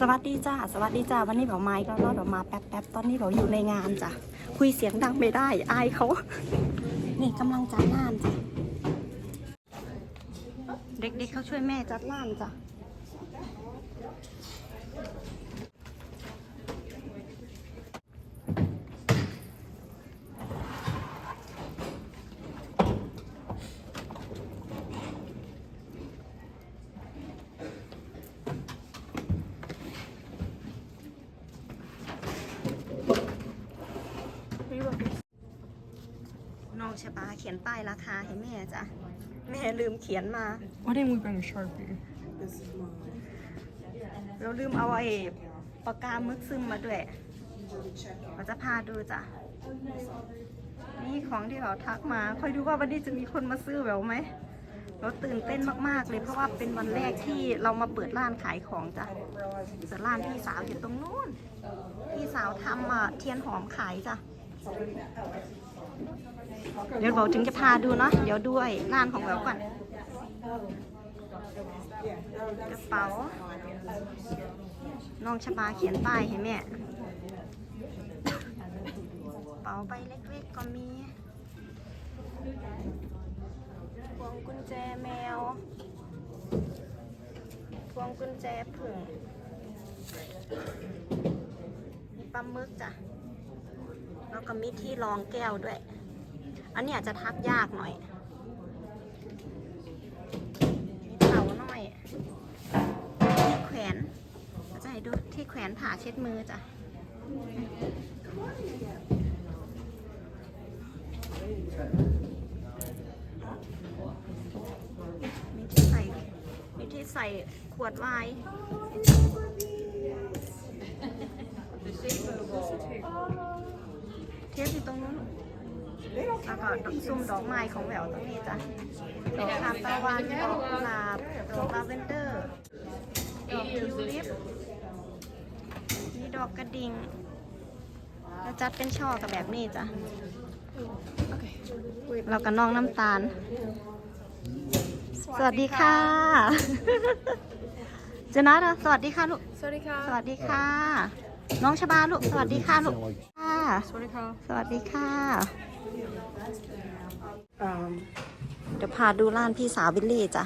สวัสดีจ้าสวัสดีจ้าวันนี้เบาไม้ก็รอดออกมาแป๊บแป๊บตอนนี้เบาอยู่ในงานจ้ะคุยเสียงดังไม่ได้อายเขานี่กำลังจัดงานจ้ะเด็กๆเขาช่วยแม่จัดร้านจ้ะ น้องชะบาเขียนป้ายราคาให้แม่จ้ะ แม่ลืมเขียนมา Why didn't we bring a sharpie? เราลืมเอาไอ้ปากกามึกซึมมาด้วยเราจะพาดูจ้ะ นี่ของที่เราทักมา คอยดูว่าวันนี้จะมีคนมาซื้อแววไหม เราตื่นเต้นมากๆเลยเพราะว่าเป็นวันแรกที่เรามาเปิดร้านขายของจ้ะแต่ร้านพี่สาวอยู่ตรงนู้น พี่สาวทำอะเทียนหอมขายจ้ะ เดี๋ยวบอกถึงจะพาดูเนาะเดี๋ยวด้วยร้านของแววก่อนกระเป๋าน้องชบาเขียนป้ายให้แม่กระเป๋าใบเล็กๆก็มีพวงกุญแจแมว พวงกุญแจผึ่งมีปลาหมึกจ้ะ แล้วก็มีที่รองแก้วด้วย อันนี้อาจจะทักยากหน่อยเต่าหน่อย ที่แขวนจะให้ดูที่แขวนผ่าเช็ดมือจ้ะมีที่ใส่มีที่ใส่ขวดไวน์ เทปอยู่ตรงนู้นแล้วก็ดอกซุ่มดอกไม้ของแหววตรงนี้จ้ะดอกทานตะวันดอกกุหลาบดอกลาเวนเดอร์ดอกทิวลิปมีดอกกระดิ่งแล้วจัดเป็นช่อกับแบบนี้จ้ะเรากับน้องน้ำตาล สวัสดีค่ะเจนัทอะสวัสดีค่ะลูก สวัสดีค่ะ น้องชบาลูก สวัสดีค่ะลูกค่ะ Sorry, สวัสดีค่ะ เดี๋ยวพาดูร้านพี่สาววิลลี่จ้ะ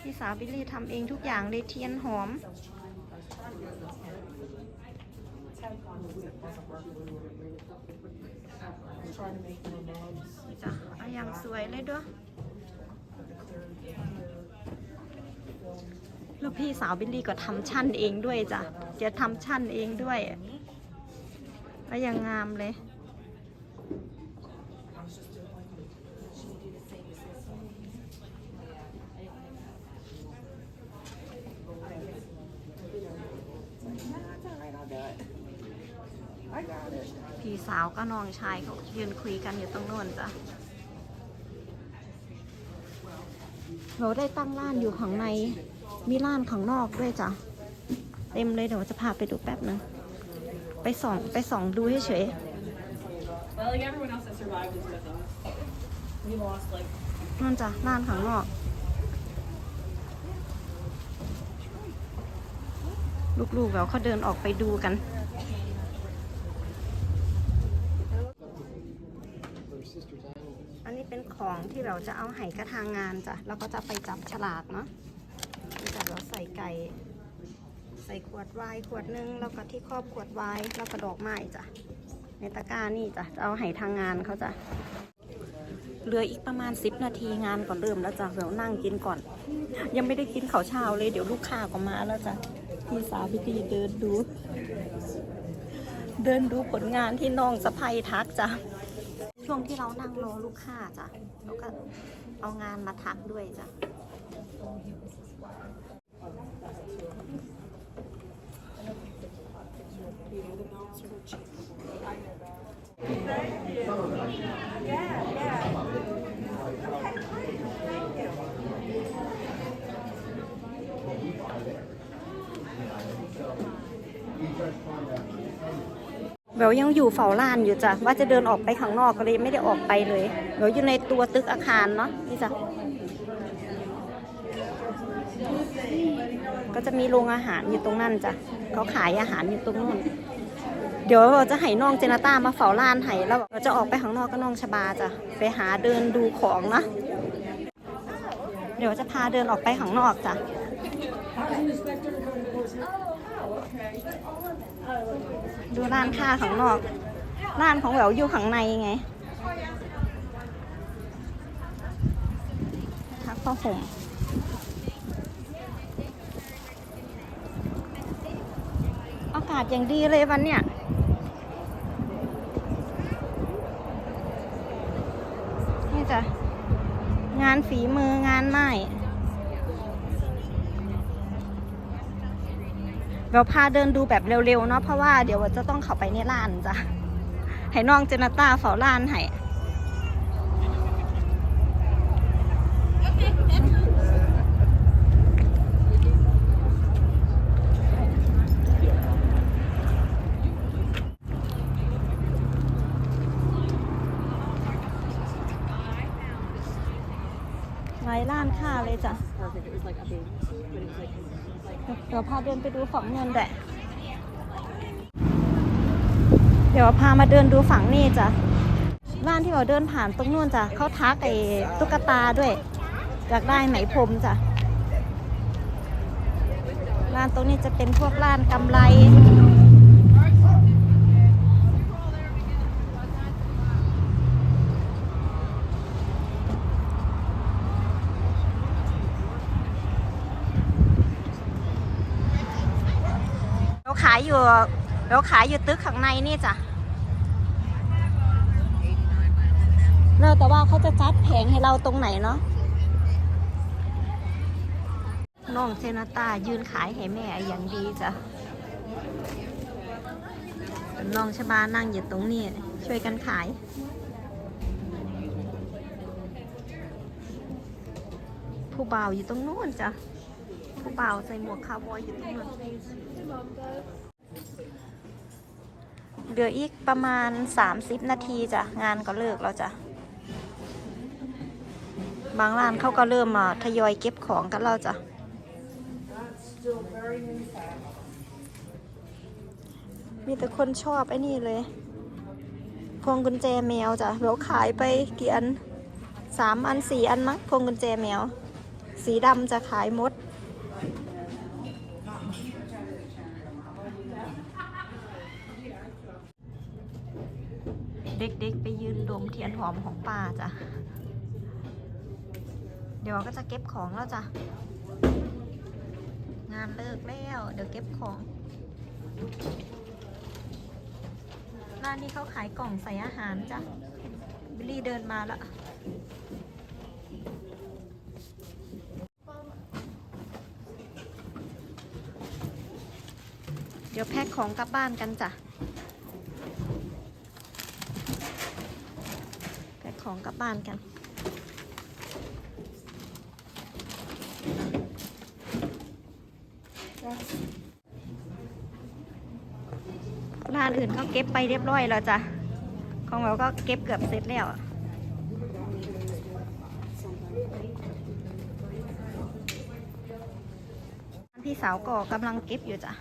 พี่สาววิลลี่ทำเองทุกอย่างเลยเทียนหอมนี่จ้ะเอาอย่างสวยเลยด้วย แล้วพี่สาวบิลลี่ก็ทำชั้นเองด้วยจ้ะจะทำชั้นเองด้วยแล้วยังงามเลย พี่สาวก็น้องชายเขายืนคุยกันอยู่ตรงโน้นจ้ะเราได้ตั้งร้านอยู่ข้างใน มีร้านข้างนอกด้วยจ้ะ เต็มเลยเดี๋ยวจะพาไปดูแป๊บนึง ไปส่องไปส่องดูเฉย Well, like everyone else that survived is with us. We lost like ๆนั่นจ้ะร้านข้างนอก ลูกๆแล้วเขาเดินออกไปดูกัน อันนี้เป็นของที่เราจะเอาไห้กระทางงานจ้ะ แล้วก็จะไปจับฉลากเนาะนี่จ้ะ เราใส่ไก่ ใส่ขวดไวน์ขวดนึงแล้วก็ที่ครอบขวดไวน์แล้วก็ดอกไม้จ้ะในตะกร้านี่จ้ะจะเอาไห้ทางงานเขาจ้ะเหลืออีกประมาณ 10 นาทีงานก่อนเริ่มแล้วจ้ะเดี๋ยวนั่งกินก่อน ยังไม่ได้กินข้าวเช้าเลยเดี๋ยวลูกค้าก็มาแล้วจ้ะพี่สาวพี่ตีเดินดู เดินดูผลงานที่น้องสะพายทักจ้ะช่วงที่เรานั่งรอลูกค้าจ้ะแล้วก็เอางานมาทักด้วยจ้ะ เบลยังอยู่เฝ้าร้านอยู่จ้ะว่าจะเดินออกไปข้างนอกก็เลยไม่ได้ออกไปเลยเบลอยู่ในตัวตึกอาคารเนาะนี่จ้ะก็จะมีโรงอาหารอยู่ตรงนั่นจ้ะเขาขายอาหารอยู่ตรงนู้น เดี๋ยวเราจะให้น้องเจนาต้ามาเฝ้าร้านให้แล้วเราจะออกไปข้างนอกก็น้องชบาจ้ะไปหาเดินดูของนะ เดี๋ยวจะพาเดินออกไปข้างนอกจ้ะดูร้านค้าข้างนอก ร้านของแหววอยู่ข้างในไงทักผ้าห่มอากาศอย่างดีเลยวันเนี้ยนี่จ้ะ งานฝีมืองาน ไม้เราพาเดินดูแบบเร็วๆเนาะเพราะว่าเดี๋ยวจะต้องเข้าไปในร้านจ้ะให้น้องเจนาต้าเฝ้าร้านให้ ร้านค้าเลยจ้ะเดี๋ยวพาเดินไปดูฝั่งเงินแหละเดี๋ยวพามาเดินดูฝั่งนี่จ้ะร้านที่เราเดินผ่านตรงนู้นจ้ะเขาทักไอ้ตุ๊กตาด้วยอยากได้ไหมพรมจ้ะร้านตรงนี้จะเป็นพวกร้านกำไร เราขาย อยู่เราขายอยู่ตึกข้างในนี่จ้ะเราแต่ว่าเขาจะจัดแผงให้เราตรงไหนเนาะน้องเจนาตายืนขายให้แม่อย่างดีจ้ะน้องชบานั่งอยู่ตรงนี้ช่วยกันขายผู้บ่าวอยู่ตรงนู้นจ้ะผู้บ่าวใส่หมวกคาวบอยอยู่ตรงนู้น เหลืออีกประมาณ 30 นาทีจ้ะ งานก็เลิกแล้วจ้ะ บางร้านเขาก็เริ่มมาทยอยเก็บของกันแล้วจ้ะ มีแต่คนชอบไอ้นี่เลยพวงกุญแจแมวจ้ะเราขายไปกี่อันสามอันสี่อันมั้งพวงกุญแจแมว สีดำจะขายหมด เด็กๆ ไปยืนดมเทียนหอมของป้าจ้ะ เดี๋ยวก็จะเก็บของแล้วจ้ะ งานเลิกแล้ว เดี๋ยวเก็บของร้านนี้เขาขายกล่องใส่อาหารจ้ะ บิลลี่เดินมาละเดี๋ยวแพ็คของกลับบ้านกันจ้ะ แพ็ค ของกลับบ้านกัน ร้านอื่นเขาเก็บไปเรียบร้อยแล้วจ้ะ ของเราก็เก็บเกือบเสร็จแล้วพี่สาวก็กำลังเก็บอยู่จ้ะ